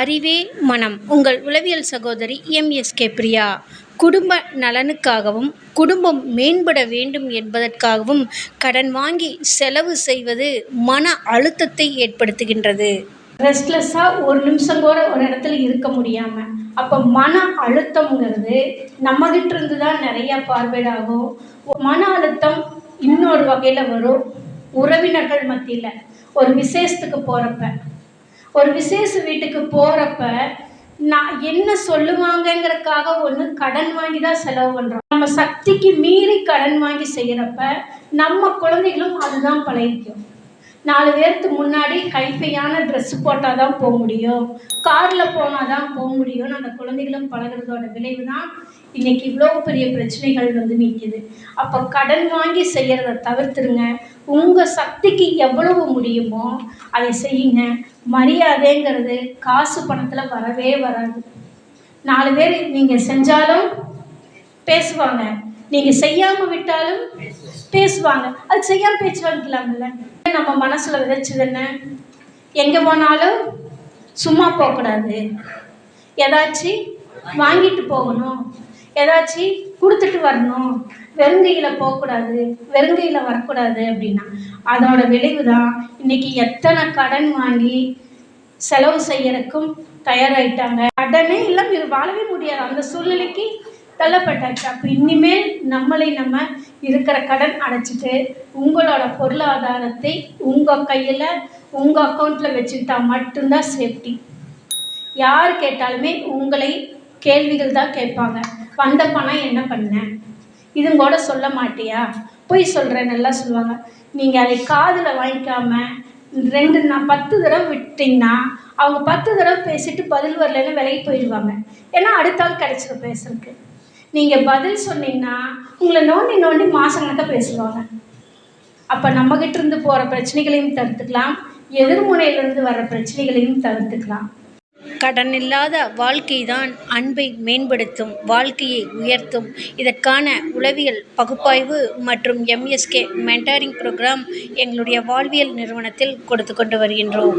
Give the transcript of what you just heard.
அறிவே மனம். உங்கள் உளவியல் சகோதரி எம்எஸ்கே பிரியா. குடும்ப நலனுக்காகவும் குடும்பம் மேம்பட வேண்டும் என்பதற்காகவும் கடன் வாங்கி செலவு செய்வது மன அழுத்தத்தை ஏற்படுத்துகின்றது. ரெஸ்ட்லெஸ்ஸாக ஒரு நிமிஷம் கூட ஒரு இடத்துல இருக்க முடியாமல் அப்போ மன அழுத்தம்ங்கிறது நம்மகிட்ட இருந்து தான் நிறையா பார்வையாகும். மன அழுத்தம் இன்னொரு வகையில் வரும். உறவினர்கள் மத்தியில் ஒரு விசேஷத்துக்கு போகிறப்ப ஒரு விசேஷ வீட்டுக்கு போகிறப்ப நான் என்ன சொல்லுவாங்கங்கிறதுக்காக ஒன்று கடன் வாங்கி தான் செலவு பண்ணுறோம் நம்ம சக்திக்கு மீறி கடன் வாங்கி செய்கிறப்ப நம்ம குழந்தைகளும் அதுதான் பழகிக்கும். நாலு பேர்த்து முன்னாடி கைஃபையான ட்ரெஸ்ஸு போட்டால் தான் போக முடியும். காரில் போனால் தான் போக முடியும்னு அந்த குழந்தைகளும் பழகுறதோட விளைவு தான் இன்றைக்கி இவ்வளோ பெரிய பிரச்சனைகள் வந்து நிற்கிது அப்போ கடன் வாங்கி செய்கிறத தவிர்த்துருங்க. உங்கள் சக்திக்கு எவ்வளவு முடியுமோ அதை செய்யுங்க. மரியாதைங்கிறது காசு பணத்தில் வரவே வராது. நாலு பேர் நீங்கள் செஞ்சாலும் பேசுவாங்க. நீங்கள் செய்யாமல் விட்டாலும் பேசுவாங்க. அது செய்யாமல் பேச்சு வாங்கிக்கலாம்ல நம்ம மனசில் விதைச்சது என்ன? எங்கே போனாலும் சும்மா போகக்கூடாது. ஏதாச்சும் வாங்கிட்டு போகணும். ஏதாச்சும் கொடுத்துட்டு வரணும். வெறுங்கையில் போகக்கூடாது. வெறுங்கையில் வரக்கூடாது அப்படின்னா அதோட விளைவு தான் இன்றைக்கி எத்தனை கடன் வாங்கி செலவு செய்யறதுக்கும் தயாராகிட்டாங்க கடனே இல்லாமல் இது வாழவே முடியாது. அந்த சூழ்நிலைக்கு தள்ளப்பட்டாச்சு. அப்போ இனிமேல் நம்மளை நம்ம இருக்கிற கடன் அடைச்சிட்டு உங்களோட பொருளாதாரத்தை உங்கள் கையில் உங்கள் அக்கௌண்ட்டில் வச்சுக்கிட்டா மட்டும்தான் சேஃப்டி யார் கேட்டாலுமே உங்களை கேள்விகள் தான் கேட்பாங்க. வந்த பணம் என்ன பண்ண? இதுவும் கூட சொல்ல மாட்டியா? பொய் சொல்கிறேன் நல்லா சொல்லுவாங்க. நீங்கள் அதை காதில் வாங்கிக்காம ரெண்டு நான் பத்து தடவை விட்டிங்கன்னா அவங்க பத்து தடவை பேசிட்டு பதில் வரலன்னு விலகி போயிடுவாங்க. ஏன்னா அடுத்த ஆள் கிடச்சிரும் பேசுறதுக்கு. நீங்கள் பதில் சொன்னீங்கன்னா உங்களை நோண்டி நோண்டி மாசங்கணக்க பேசுவாங்க. அப்போ நம்மகிட்ட இருந்து போகிற பிரச்சனைகளையும் தவிர்த்துக்கலாம் எதிர்முனையிலிருந்து வர பிரச்சனைகளையும் தவிர்த்துக்கலாம் கடன் இல்லாத வாழ்க்கை தான் அன்பை மேம்படுத்தும் வாழ்க்கையை உயர்த்தும். இதற்கான உளவியல் பகுப்பாய்வு மற்றும் எம்எஸ்கே மென்டாரிங் ப்ரோக்ராம் எங்களுடைய வாழ்வியல் நிறுவனத்தில் கொடுத்து கொண்டு வருகின்றோம்.